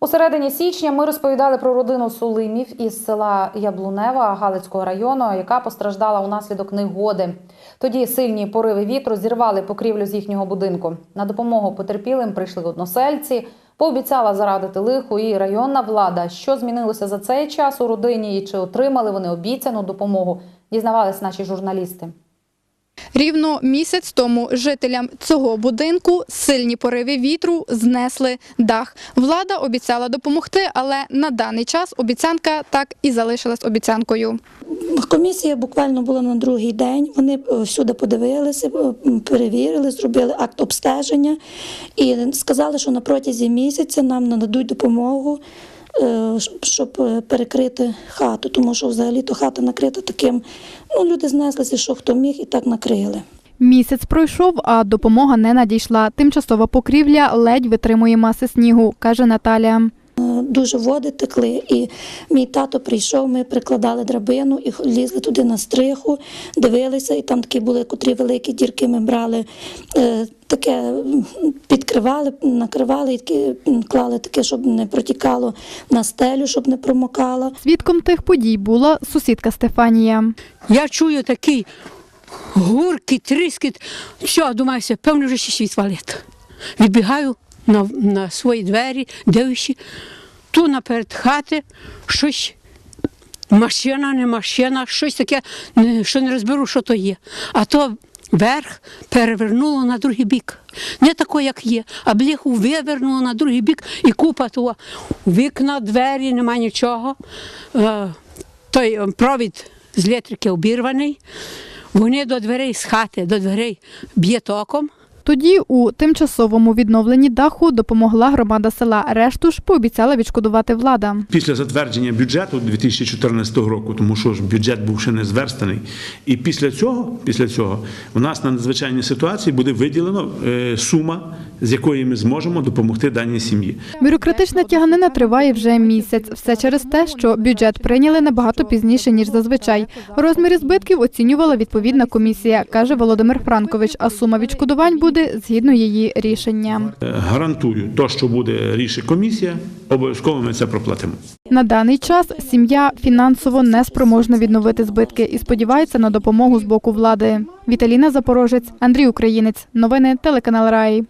У середині січня ми розповідали про родину Сулимів із села Яблунева Галицького району, яка постраждала унаслідок негоди. Тоді сильні пориви вітру зірвали покрівлю з їхнього будинку. На допомогу потерпілим прийшли односельці. Пообіцяла зарадити лиху і районна влада. Що змінилося за цей час у родині і чи отримали вони обіцяну допомогу? Дізнавались наші журналісти. Рівно місяць тому жителям цього будинку сильні пориви вітру знесли дах. Влада обіцяла допомогти, але на даний час обіцянка так і залишилась обіцянкою. Комісія буквально була на другий день. Вони е, всюди подивилися, е, перевірили, зробили акт обстеження і сказали, що на протязі місяця нам нададуть допомогу, щоб е, перекрити хату, тому що взагалі то хата накрита таким. Ну, люди знеслися, що хто міг, і так накрили. Місяць пройшов, а допомога не надійшла. Тимчасова покрівля ледь витримує маси снігу, каже Наталія. Дуже води текли, і мій тато прийшов, ми прикладали драбину і лізли туди на стриху, дивилися, і там такі були котрі великі дірки. Ми брали е, таке, підкривали, накривали і клали таке, щоб не протікало на стелю, щоб не промокало. Свідком тих подій була сусідка Стефанія. Я чую такий гуркіт, тріскіт. Все, думаюся, певно, вже ще світ валить. Відбігаю на, на свої двері, дивлюся, ту наперед хати щось. Машина, не машина, щось таке, що не розберу, що то є. А то верх перевернуло на другий бік. Не тако, як є, а бляху вивернуло на другий бік і купа того. Вікна, двері, нема нічого. Е, той е, провід з електрики обірваний. Вони до дверей з хати, до дверей б'є током. Тоді у тимчасовому відновленні даху допомогла громада села. Решту ж пообіцяла відшкодувати влада. Після затвердження бюджету 2014 року, тому що ж бюджет був ще не зверстаний, і після цього, після цього, у нас на надзвичайній ситуації буде виділено е, сума, з якої ми зможемо допомогти даній сім'ї. Бюрократична тяганина триває вже місяць. Все через те, що бюджет прийняли набагато пізніше ніж зазвичай. Розміри збитків оцінювала відповідна комісія, каже Володимир Франкович. А сума відшкодувань буде згідно її рішення. Е, Гарантую, то, що буде рішить комісія, обов'язково ми це проплатимо. На даний час сім'я фінансово не спроможна відновити збитки і сподівається на допомогу з боку влади. Віталіна Запорожець, Андрій Українець. Новини телеканал Раї.